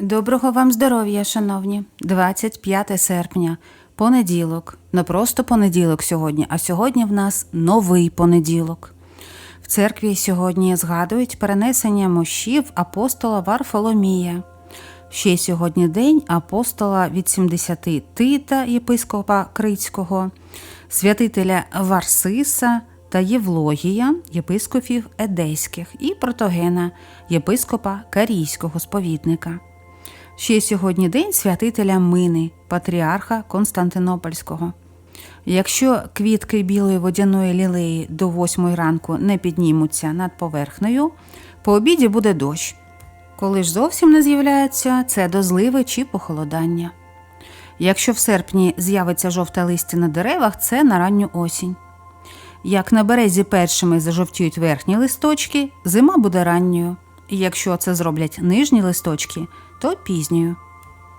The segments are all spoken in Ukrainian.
Доброго вам здоров'я, шановні. 25 серпня, понеділок. Не просто понеділок сьогодні, а сьогодні в нас новий понеділок. В церкві сьогодні згадують перенесення мощів апостола Варфоломія. Ще сьогодні день апостола від 70 Тита, єпископа Крицького, святителя Варсиса та Євлогія, єпископів Едеських, і протогена, єпископа Карійського сповідника. Ще сьогодні день святителя Мини, патріарха Константинопольського. Якщо квітки білої водяної лілеї до 8 ранку не піднімуться над поверхнею, по обіді буде дощ. Коли ж зовсім не з'являється, це до зливи чи похолодання. Якщо в серпні з'явиться жовте листя на деревах, це на ранню осінь. Як на березі першими зажовтіють верхні листочки, зима буде ранньою. І якщо це зроблять нижні листочки, то пізньою.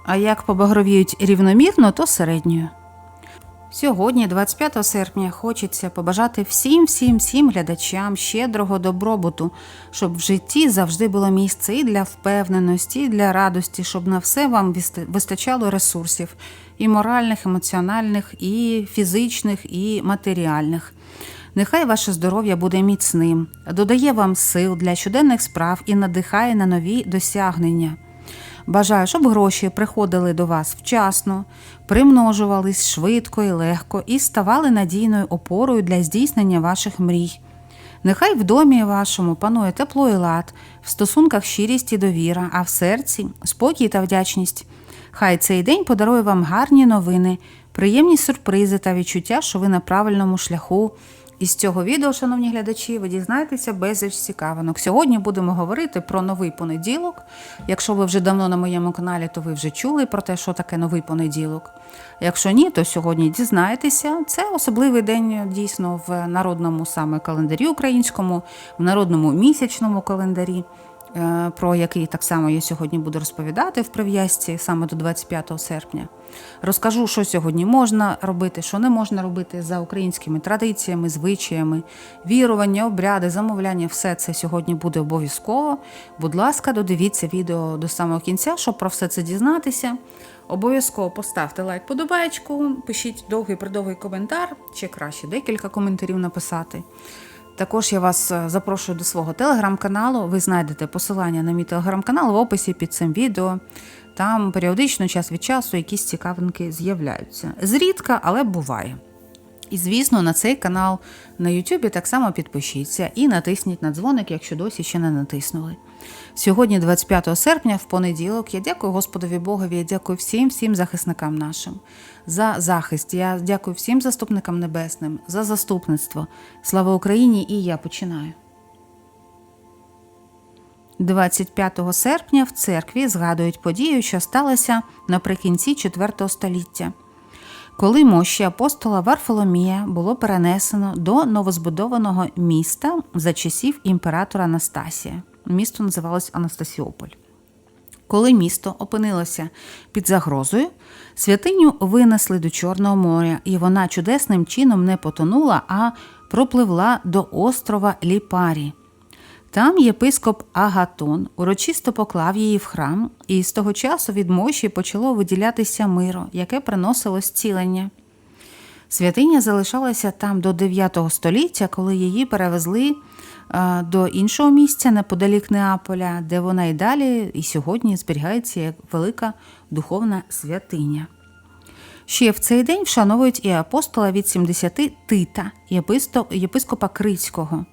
А як побагровіють рівномірно, то середньою. Сьогодні, 25 серпня, хочеться побажати всім, всім, всім глядачам щедрого добробуту, щоб в житті завжди було місце і для впевненості, і для радості, щоб на все вам вистачало ресурсів і моральних, емоціональних, і фізичних, і матеріальних. Нехай ваше здоров'я буде міцним, додає вам сил для щоденних справ і надихає на нові досягнення. Бажаю, щоб гроші приходили до вас вчасно, примножувались швидко і легко і ставали надійною опорою для здійснення ваших мрій. Нехай в домі вашому панує тепло і лад, в стосунках щирість і довіра, а в серці спокій та вдячність. Хай цей день подарує вам гарні новини, приємні сюрпризи та відчуття, що ви на правильному шляху. Із цього відео, шановні глядачі, ви дізнаєтеся безліч цікавинок. Сьогодні будемо говорити про новий понеділок. Якщо ви вже давно на моєму каналі, то ви вже чули про те, що таке новий понеділок. Якщо ні, то сьогодні дізнаєтеся. Це особливий день дійсно в народному саме календарі українському, в народному місячному календарі. Е, Про який так само я сьогодні буду розповідати в прив'язці саме до 25 серпня. Розкажу, що сьогодні можна робити, що не можна робити за українськими традиціями, звичаями, вірування, обряди, замовляння. Все це сьогодні буде обов'язково. Будь ласка, додивіться відео до самого кінця, щоб про все це дізнатися. Обов'язково поставте лайк подобаєчку, пишіть довгий придовгий коментар, чи краще декілька коментарів написати. Також я вас е, запрошую до свого телеграм-каналу. Ви знайдете посилання на мій телеграм-канал в описі під цим відео. Там періодично, час від часу, якісь цікавинки з'являються. Зрідка, але буває. І, звісно, на цей канал на YouTube так само підпишіться і натисніть на дзвоник, якщо досі ще не натиснули. Сьогодні, 25 серпня, в понеділок, я дякую Господові Богові, я дякую всім всім захисникам нашим за захист. Я дякую всім заступникам небесним за заступництво. Слава Україні! І я починаю. 25 серпня в церкві згадують подію, що сталася наприкінці IV століття, коли мощі апостола Варфоломія було перенесено до новозбудованого міста за часів імператора Анастасія. Місто називалось Анастасіополь. Коли місто опинилося під загрозою, святиню винесли до Чорного моря, і вона чудесним чином не потонула, а пропливла до острова Ліпарі. Там єпископ Агатон урочисто поклав її в храм, і з того часу від мощі почало виділятися миро, яке приносило зцілення. Святиня залишалася там до 9 століття, коли її перевезли до іншого місця неподалік Неаполя, де вона і далі і сьогодні зберігається як велика духовна святиня. Ще в цей день вшановують і апостола від 70 Тита, єпископа Крицького.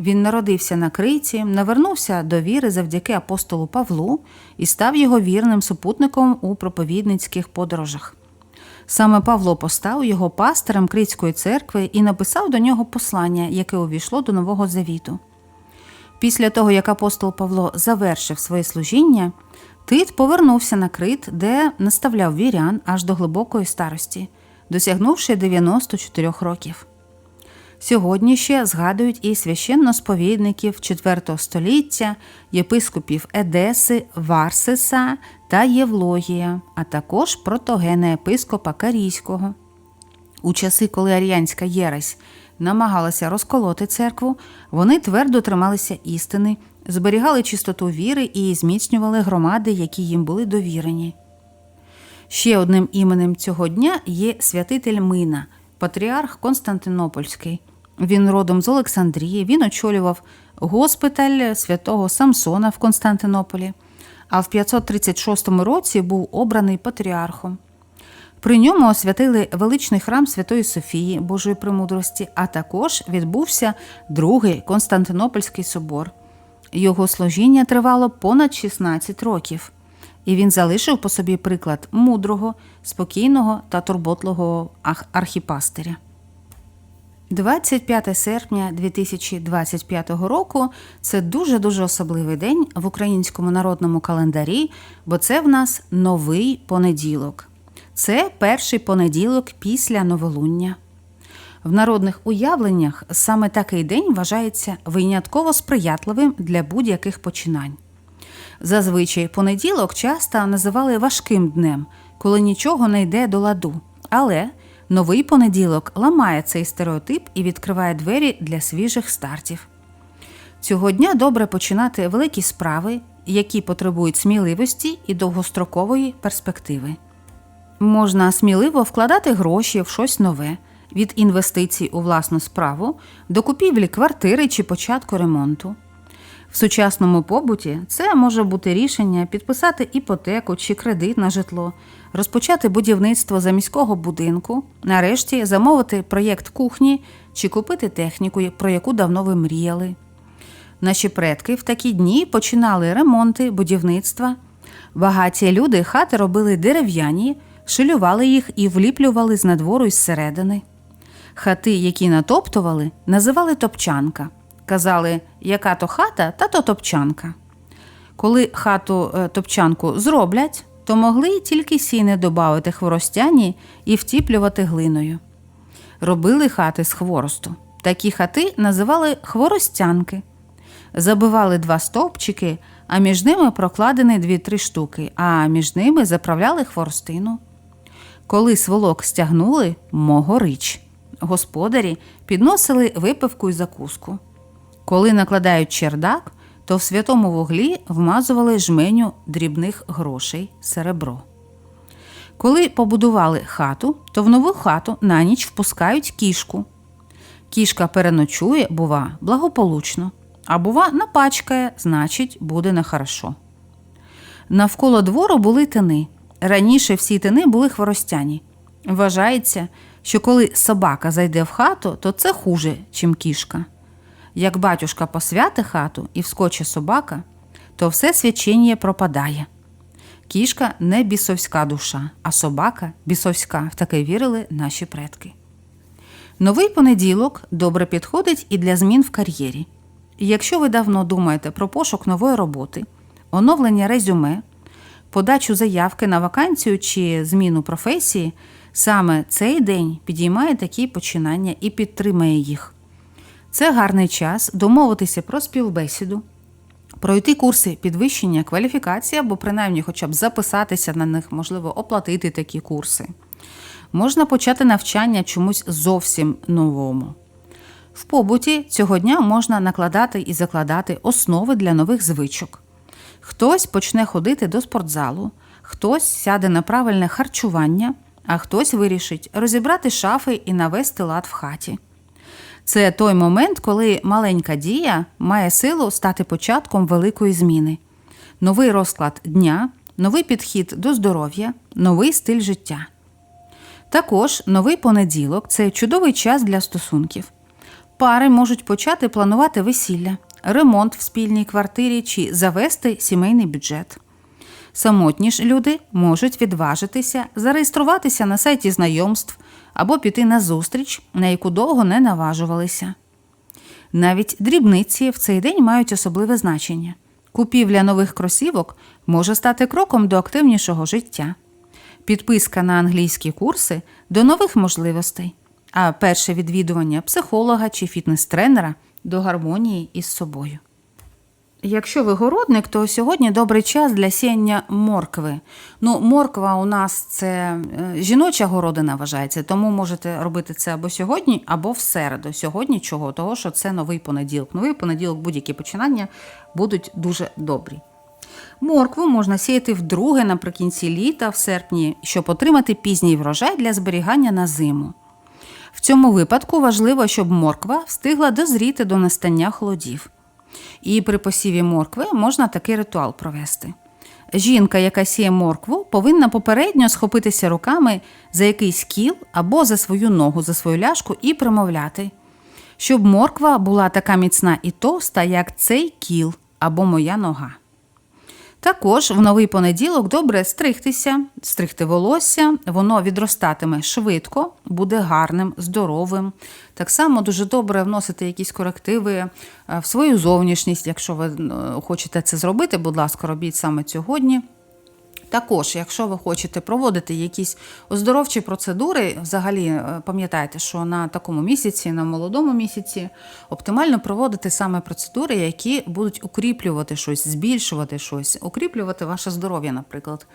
Він народився на Криці, навернувся до віри завдяки апостолу Павлу і став його вірним супутником у проповідницьких подорожах. Саме Павло постав його пастирем Крицької церкви і написав до нього послання, яке увійшло до Нового Завіту. Після того, як апостол Павло завершив своє служіння, Тит повернувся на Крит, де наставляв вірян аж до глибокої старості, досягнувши 94 років. Сьогодні ще згадують і священносповідників IV століття, єпископів Едеси, Варсиса та Євлогія, а також протогена єпископа Карійського. У часи, коли аріянська єресь намагалася розколоти церкву, вони твердо трималися істини, зберігали чистоту віри і зміцнювали громади, які їм були довірені. Ще одним іменем цього дня є святитель Мина, патріарх Константинопольський. Він родом з Олександрії, він очолював госпіталь святого Самсона в Константинополі, а в 536 році був обраний патріархом. При ньому освятили величний храм Святої Софії Божої Премудрості, а також відбувся другий Константинопольський собор. Його служіння тривало понад 16 років, і він залишив по собі приклад мудрого, спокійного та турботливого архіпастиря. 25 серпня 2025 року це дуже дуже особливий день в українському народному календарі, бо це в нас новий понеділок. Це перший понеділок після новолуння. В народних уявленнях саме такий день вважається винятково сприятливим для будь-яких починань. Зазвичай понеділок часто називали важким днем, коли нічого не йде до ладу. Але новий понеділок ламає цей стереотип і відкриває двері для свіжих стартів. Цього дня добре починати великі справи, які потребують сміливості і довгострокової перспективи. Можна сміливо вкладати гроші в щось нове від інвестицій у власну справу до купівлі квартири чи початку ремонту. В сучасному побуті це може бути рішення підписати іпотеку чи кредит на житло, розпочати будівництво заміського будинку, нарешті замовити проєкт кухні чи купити техніку, про яку давно ви мріяли. Наші предки в такі дні починали ремонти, будівництва. Багаті люди хати робили дерев'яні, шилювали їх і вліплювали з надвору й зсередини. Хати, які натоптували, називали топчанка. Казали, яка то хата, та то топчанка. Коли хату е, топчанку зроблять, то могли тільки сіни добавити хворостяні і втіплювати глиною. Робили хати з хворосту. Такі хати називали хворостянки. Забивали два стовпчики, а між ними прокладені дві-три штуки, а між ними заправляли хворостину. Коли сволок стягнули, могорич. Господарі підносили випивку й закуску. Коли накладають чердак, то в святому вуглі вмазували жменю дрібних грошей серебро. Коли побудували хату, то в нову хату на ніч впускають кішку. Кішка переночує, бува, благополучно, а бува, напачкає, значить, буде нехорошо. Навколо двору були тини. Раніше всі тини були хворостяні. Вважається, що коли собака зайде в хату, то це хуже, чим кішка. Як батюшка посвяти хату і вскоче собака, то все свячення пропадає. Кішка не бісовська душа, а собака бісовська, в таке вірили наші предки. Новий понеділок добре підходить і для змін в кар'єрі. Якщо ви давно думаєте про пошук нової роботи, оновлення резюме, подачу заявки на вакансію чи зміну професії, саме цей день підіймає такі починання і підтримає їх. Це гарний час домовитися про співбесіду, пройти курси підвищення кваліфікації або принаймні хоча б записатися на них, можливо, оплатити такі курси. Можна почати навчання чомусь зовсім новому. В побуті цього дня можна накладати і закладати основи для нових звичок. Хтось почне ходити до спортзалу, хтось сяде на правильне харчування, а хтось вирішить розібрати шафи і навести лад в хаті. Це той момент, коли маленька дія має силу стати початком великої зміни. Новий розклад дня, новий підхід до здоров'я, новий стиль життя. Також новий понеділок це чудовий час для стосунків. Пари можуть почати планувати весілля, ремонт в спільній квартирі чи завести сімейний бюджет. Самотні ж люди можуть відважитися, зареєструватися на сайті знайомств або піти на зустріч, на яку довго не наважувалися. Навіть дрібниці в цей день мають особливе значення. Купівля нових кросівок може стати кроком до активнішого життя, підписка на англійські курси до нових можливостей, а перше відвідування психолога чи фітнес-тренера до гармонії із собою. Якщо ви городник, то сьогодні добрий час для сіяння моркви. Ну, морква у нас це е, жіноча городина вважається, тому можете робити це або сьогодні, або в середу. Сьогодні чого? Того, що це новий понеділок. Новий понеділок будь-які починання будуть дуже добрі. Моркву можна сіяти вдруге наприкінці літа, в серпні, щоб отримати пізній врожай для зберігання на зиму. В цьому випадку важливо, щоб морква встигла дозріти до настання холодів. І при посіві моркви можна такий ритуал провести. Жінка, яка сіє моркву, повинна попередньо схопитися руками за якийсь кіл або за свою ногу, за свою ляшку і примовляти, щоб морква була така міцна і товста, як цей кіл або моя нога. Також в новий понеділок добре стригтися, стригти волосся, воно відростатиме швидко, буде гарним, здоровим. Так само дуже добре вносити якісь корективи е, в свою зовнішність. Якщо ви е, хочете це зробити, будь ласка, робіть саме сьогодні. Також, якщо ви хочете проводити якісь оздоровчі процедури, взагалі е, пам'ятайте, що на такому місяці, на молодому місяці, оптимально проводити саме процедури, які будуть укріплювати щось, збільшувати щось, укріплювати ваше здоров'я, наприклад.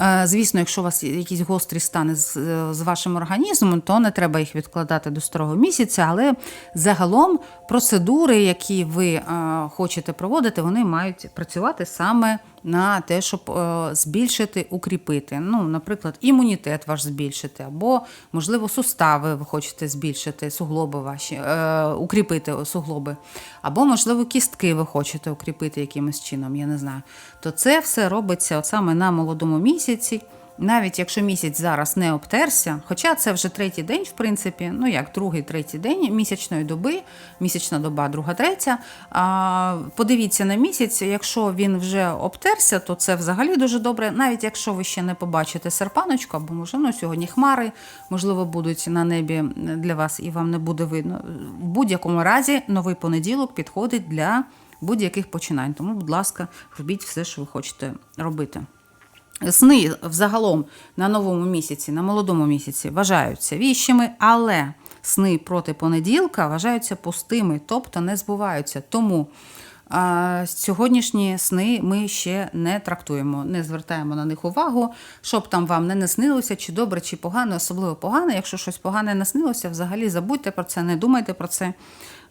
Е, Звісно, якщо у вас якісь гострі стани з, е, вашим організмом, то не треба їх відкладати до старого місяця, але загалом процедури, які ви хочете проводити, вони мають працювати саме на те, щоб е, збільшити, укріпити. Ну, наприклад, імунітет ваш збільшити, або, можливо, сустави ви хочете збільшити, суглоби ваші, е, укріпити суглоби, або, можливо, кістки ви хочете укріпити якимось чином, я не знаю. То це все робиться от саме на молодому місяці. Навіть якщо місяць зараз не обтерся, хоча це вже третій день, в принципі, ну як другий, третій день місячної доби, місячна доба, друга, третя. А, подивіться на місяць, якщо він вже обтерся, то це взагалі дуже добре. Навіть якщо ви ще не побачите серпаночку, або може ну, сьогодні хмари, можливо, будуть на небі для вас і вам не буде видно. В будь-якому разі новий понеділок підходить для будь-яких починань. Тому, будь ласка, робіть все, що ви хочете робити. Сни взагалом на новому місяці, на молодому місяці вважаються віщими, але сни проти понеділка вважаються пустими, тобто не збуваються. Тому а, сьогоднішні сни ми ще не трактуємо, не звертаємо на них увагу, щоб там вам не наснилося, чи добре, чи погано, особливо погано. Якщо щось погане наснилося, взагалі забудьте про це, не думайте про це.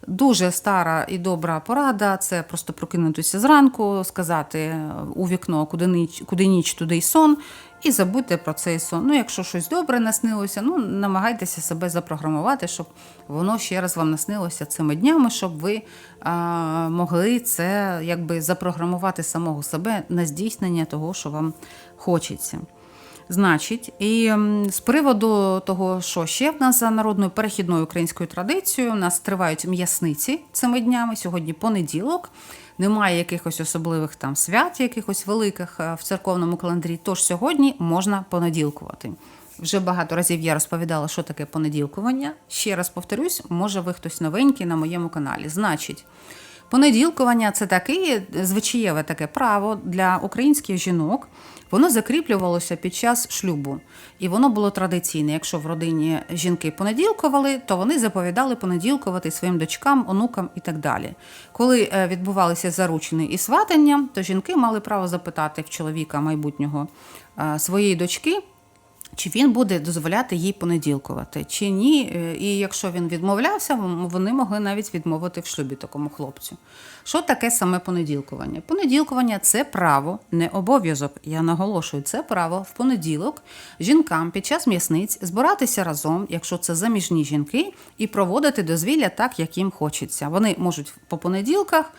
Дуже стара і добра порада це просто прокинутися зранку, сказати у вікно, куди ніч, куди ніч, туди й сон, і забудьте про цей сон. Ну, якщо щось добре наснилося, ну намагайтеся себе запрограмувати, щоб воно ще раз вам наснилося цими днями, щоб ви а, могли це якби запрограмувати самого себе на здійснення того, що вам хочеться. Значить, і з приводу того, що ще в нас за народною перехідною українською традицією, у нас тривають м'ясниці цими днями. Сьогодні понеділок. Немає якихось особливих там свят, якихось великих е, в церковному календарі. Тож сьогодні можна понеділкувати. Вже багато разів я розповідала, що таке понеділкування. Ще раз повторюсь, може ви хтось новенький на моєму каналі. Значить, понеділкування це таке звичаєве таке право для українських жінок. Воно закріплювалося під час шлюбу, і воно було традиційне. Якщо в родині жінки понеділкували, то вони заповідали понеділкувати своїм дочкам, онукам і так далі. Коли е, відбувалися заручені і сватання, то жінки мали право запитати в чоловіка майбутнього е, своєї дочки. Чи він буде дозволяти їй понеділкувати, чи ні. Е, І якщо він відмовлявся, вони могли навіть відмовити в шлюбі такому хлопцю. Що таке саме понеділкування? Понеділкування це право, не обов'язок. Я наголошую, це право в понеділок жінкам під час м'ясниць збиратися разом, якщо це заміжні жінки, і проводити дозвілля так, як їм хочеться. Вони можуть по понеділках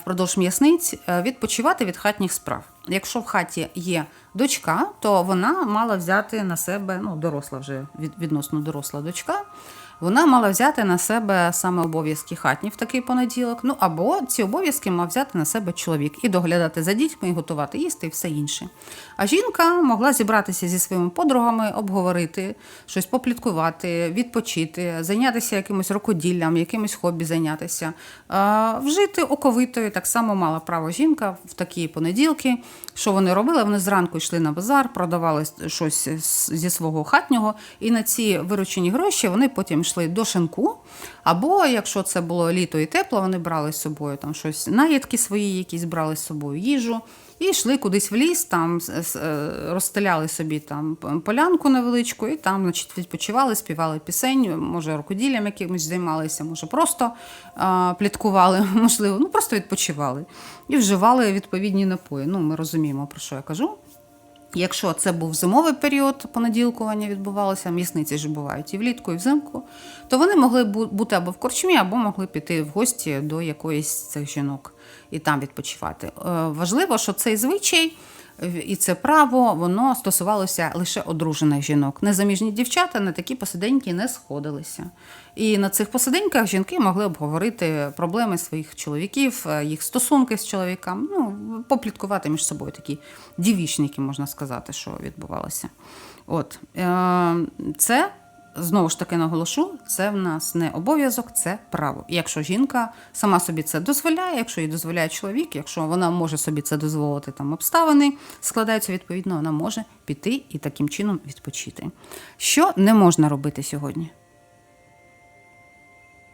впродовж м'ясниць відпочивати від хатніх справ. Якщо в хаті є дочка, то вона мала взяти на себе, ну, доросла вже від, відносно доросла дочка, вона мала взяти на себе саме обов'язки хатні в такий понеділок. Ну або ці обов'язки мав взяти на себе чоловік і доглядати за дітьми, і готувати їсти і все інше. А жінка могла зібратися зі своїми подругами, обговорити, щось попліткувати, відпочити, зайнятися якимось рукоділлям, якимось хобі зайнятися, вжити оковитою. Так само мала право жінка в такі понеділки. Що вони робили? Вони зранку йшли на базар, продавали щось зі свого хатнього, і на ці виручені гроші вони потім йшли до шинку, або якщо це було літо і тепло, вони брали з собою там щось, наїдки свої, якісь брали з собою їжу. І йшли кудись в ліс, там е, розстеляли собі там полянку невеличку, і там, значить, відпочивали, співали пісень, може, рукоділлям якимось займалися, може, просто а, пліткували, можливо, ну просто відпочивали і вживали відповідні напої. Ну, ми розуміємо, про що я кажу. Якщо це був зимовий період, понеділкування відбувалося, місниці ж бувають і влітку, і взимку, то вони могли бу- бути або в корчмі, або могли піти в гості до якоїсь з цих жінок і там відпочивати. Е, Важливо, що цей звичай і це право воно стосувалося лише одружених жінок. Незаміжні дівчата на такі посиденьки не сходилися. І на цих посиденьках жінки могли обговорити проблеми своїх чоловіків, е, їх стосунки з чоловіком, ну, попліткувати між собою такі дівічники, можна сказати, що відбувалося. От е, це знову ж таки наголошу, це в нас не обов'язок, це право. Якщо жінка сама собі це дозволяє, якщо їй дозволяє чоловік, якщо вона може собі це дозволити, там обставини складаються відповідно, вона може піти і таким чином відпочити. Що не можна робити сьогодні?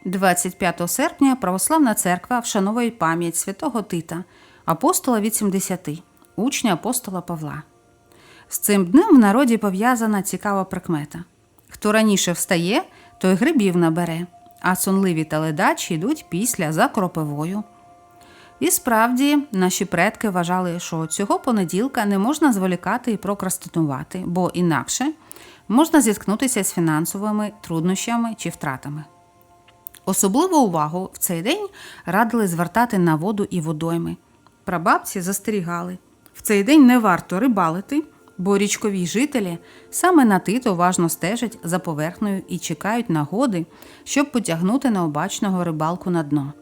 25 серпня Православна церква вшановує пам'ять святого Тита, апостола від 70, учня апостола Павла. З цим днем в народі пов'язана цікава прикмета. Хто раніше встає, той грибів набере, а сонливі та ледачі йдуть після за кропивою. І справді наші предки вважали, що цього понеділка не можна зволікати і прокрастинувати, бо інакше можна зіткнутися з фінансовими труднощами чи втратами. Особливу увагу в цей день радили звертати на воду і водойми. Прабабці застерігали: в цей день не варто рибалити, бо річкові жителі саме на тит уважно стежать за поверхнею і чекають нагоди, щоб потягнути необачного рибалку на дно.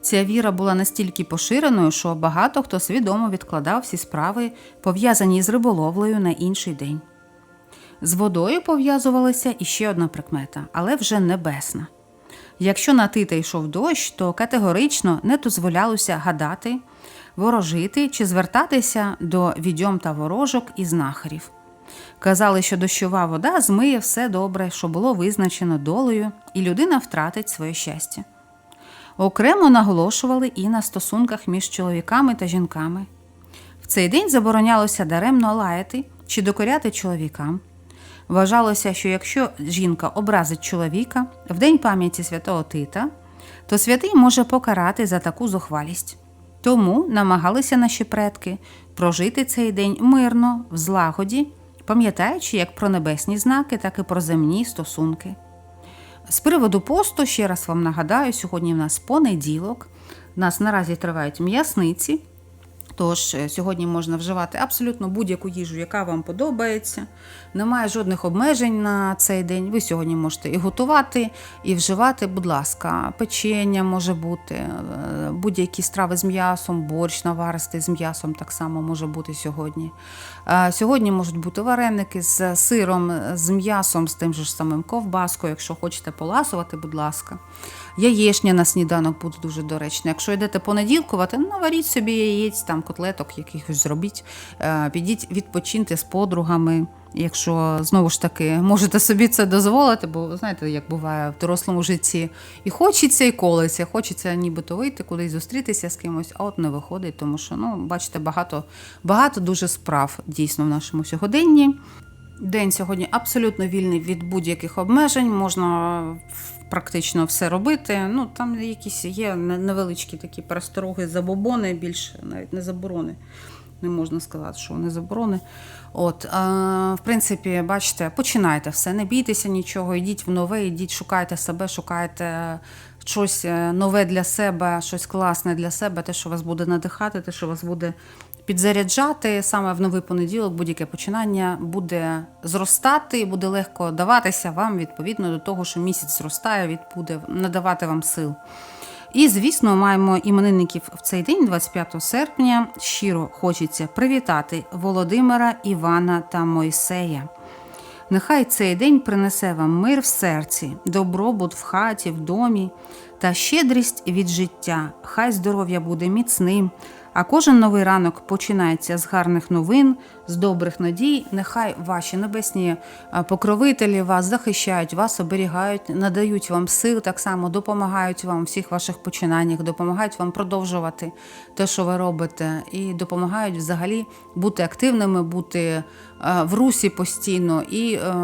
Ця віра була настільки поширеною, що багато хто свідомо відкладав всі справи, пов'язані з риболовлею на інший день. З водою пов'язувалася іще одна прикмета, але вже небесна. Якщо на тита йшов дощ, то категорично не дозволялося гадати, ворожити чи звертатися до відьом та ворожок і знахарів. Казали, що дощова вода змиє все добре, що було визначено долею, і людина втратить своє щастя. Окремо наголошували і на стосунках між чоловіками та жінками. В цей день заборонялося даремно лаяти чи докоряти чоловікам. Вважалося, що якщо жінка образить чоловіка в день пам'яті святого Тита, то святий може покарати за таку зухвалість. Тому намагалися наші предки прожити цей день мирно, в злагоді, пам'ятаючи як про небесні знаки, так і про земні стосунки. З приводу посту, ще раз вам нагадаю, сьогодні в нас понеділок. У нас наразі тривають м'ясниці. Тож е, сьогодні можна вживати абсолютно будь-яку їжу, яка вам подобається. Немає жодних обмежень на цей день. Ви сьогодні можете і готувати, і вживати, будь ласка, печення може бути, е, будь-які страви з м'ясом, борщ наваристий з м'ясом так само може бути сьогодні. Сьогодні можуть бути вареники з сиром, з м'ясом, з тим же ж самим ковбаскою. Якщо хочете поласувати, будь ласка. Яєчня на сніданок буде дуже доречна. Якщо йдете понеділкувати, ну, наваріть собі яєць, там котлеток якихось зробіть, Е, підіть відпочиньте з подругами. Якщо знову ж таки можете собі це дозволити, бо знаєте, як буває в дорослому житті, і хочеться, і колеться, хочеться нібито вийти кудись зустрітися з кимось, а от не виходить, тому що ну, бачите, багато, багато дуже справ дійсно в нашому сьогоденні. День сьогодні абсолютно вільний від будь-яких обмежень, можна практично все робити. Ну там якісь є невеличкі такі перестороги, забобони, більше навіть не заборони. Не можна сказати, що вони заборони. От, е, в принципі, бачите, починайте все, не бійтеся нічого, йдіть в нове, йдіть, шукайте себе, шукайте щось е, нове для себе, щось класне для себе, те, що вас буде надихати, те, що вас буде підзаряджати. Саме в новий понеділок будь-яке починання буде зростати, і буде легко даватися вам відповідно до того, що місяць зростає, від буде надавати вам сил. І, звісно, маємо іменинників в цей день, 25 серпня. Щиро хочеться привітати Володимира, Івана та Мойсея. Нехай цей день принесе вам мир в серці, добробут в хаті, в домі та щедрість від життя. Хай здоров'я буде міцним, А кожен новий ранок починається з гарних новин, з добрих надій. Нехай ваші небесні е, покровителі вас захищають, вас оберігають, надають вам сил, так само допомагають вам у всіх ваших починаннях, допомагають вам продовжувати те, що ви робите, і допомагають взагалі бути активними, бути е, в русі постійно і е,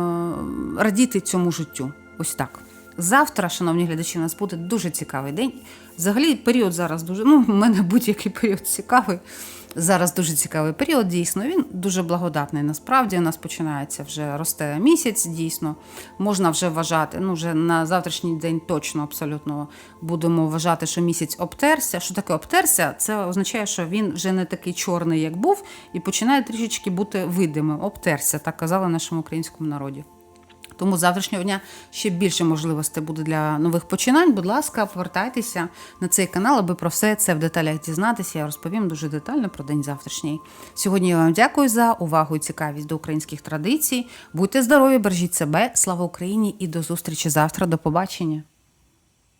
радіти цьому життю. Ось так. Завтра, шановні глядачі, у нас буде дуже цікавий день. Взагалі, період зараз дуже. Ну, у мене будь-який період цікавий. Зараз дуже цікавий період, дійсно. Він дуже благодатний. Насправді у нас починається вже росте місяць, дійсно. Можна вже вважати, ну вже на завтрашній день точно абсолютно будемо вважати, що місяць обтерся. Що таке обтерся? Це означає, що він вже не такий чорний, як був, і починає трішечки бути видимим. Обтерся, так казали нашому українському народі. Тому завтрашнього дня ще більше можливостей буде для нових починань. Будь ласка, повертайтеся на цей канал, аби про все це в деталях дізнатися. Я розповім дуже детально про день завтрашній. Сьогодні я вам дякую за увагу і цікавість до українських традицій. Будьте здорові, бережіть себе, слава Україні і до зустрічі завтра. До побачення.